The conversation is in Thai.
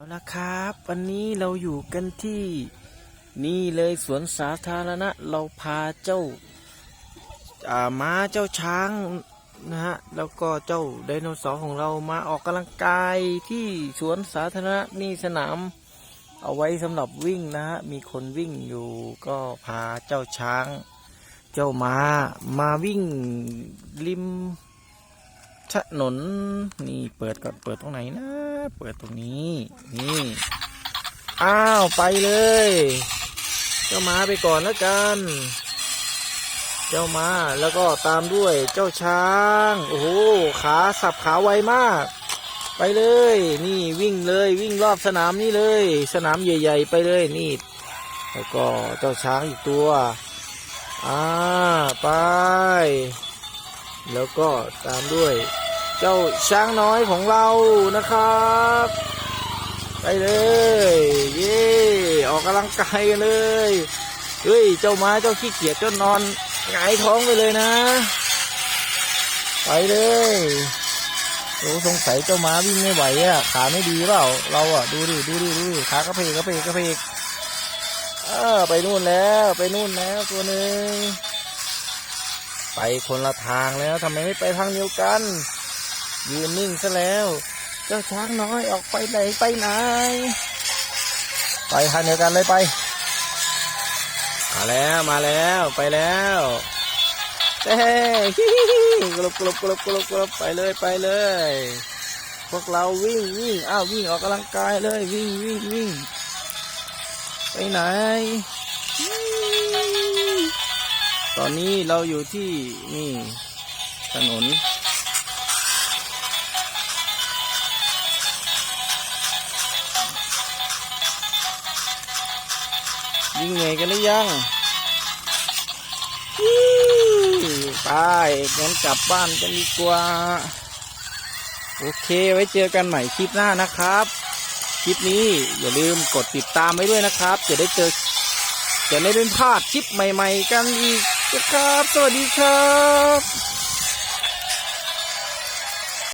เอาละครับ วันนี้เราอยู่กันที่นี่เลยสวนสาธารณะ เราพาเจ้าอาม้าเจ้าช้างนะฮะแล้วก็เจ้าไดโนเสาร์ของเรามาออกกำลังกายที่สวนสาธารณะนี่สนาม เอาไว้สำหรับวิ่งนะฮะมีคนวิ่งอยู่ก็พาเจ้าช้าง เจ้าม้ามาวิ่งริมถนนนี่เปิดก่อนเปิดตรงไหนนะ เปิดตรงนี้ นี่ อ้าว ไปเลย เจ้าม้าไปก่อนแล้วกัน เจ้าม้าแล้วก็ตามด้วยเจ้าช้าง โอ้โห ขาสับขาไวมาก ไปเลย นี่วิ่งเลยวิ่งรอบสนามนี่เลย สนามใหญ่ ๆ ไปเลยนี่ แล้วก็เจ้าช้างอีกตัว อ่า ไป แล้วก็ตามด้วย เจ้าช้างน้อยของเรานะครับ ไปเลย เย่ออกกำลังกายกันเลย เฮ้ย เจ้าม้าเจ้าขี้เกียจเจ้านอนหงายท้องไปเลยนะ ไปเลยโอ้สงสัยเจ้าม้าวิ่งไม่ไหวอะ ขาไม่ดีเปล่า เราอะ ดูดิ ดูดิดูดิขากระเพกกระเพกกระเพกเออไปนู่นแล้วไปนู่นแล้วตัวหนึ่งไปคนละทางแล้วทำไมไม่ไปทางเดียวกัน ยืนนิ่งซะแล้ว เจ้าช้างน้อยออกไปไหนไปไหน ไปทางเดียวกันเลยไป มาแล้วมาแล้วไปแล้วเฮ้ฮิฮิฮิกลบกลบกลบกลบกลบไปเลยไปเลย พวกเราวิ่งวิ่งอ้าววิ่งออกกำลังกายเลยวิ่งวิ่งวิ่งไปไหน ตอนนี้เราอยู่ที่นี่ถนน ยิงเหนื่อยกันหรือยังไปงั้นกลับบ้านกันดีกว่า โอเคไว้เจอกันใหม่คลิปหน้านะครับ คลิปนี้อย่าลืมกดติดตามไว้ด้วยนะครับ จะได้เจอจะไม่เป็นพลาดคลิปใหม่ ๆ กันอีกนะครับ สวัสดีครับ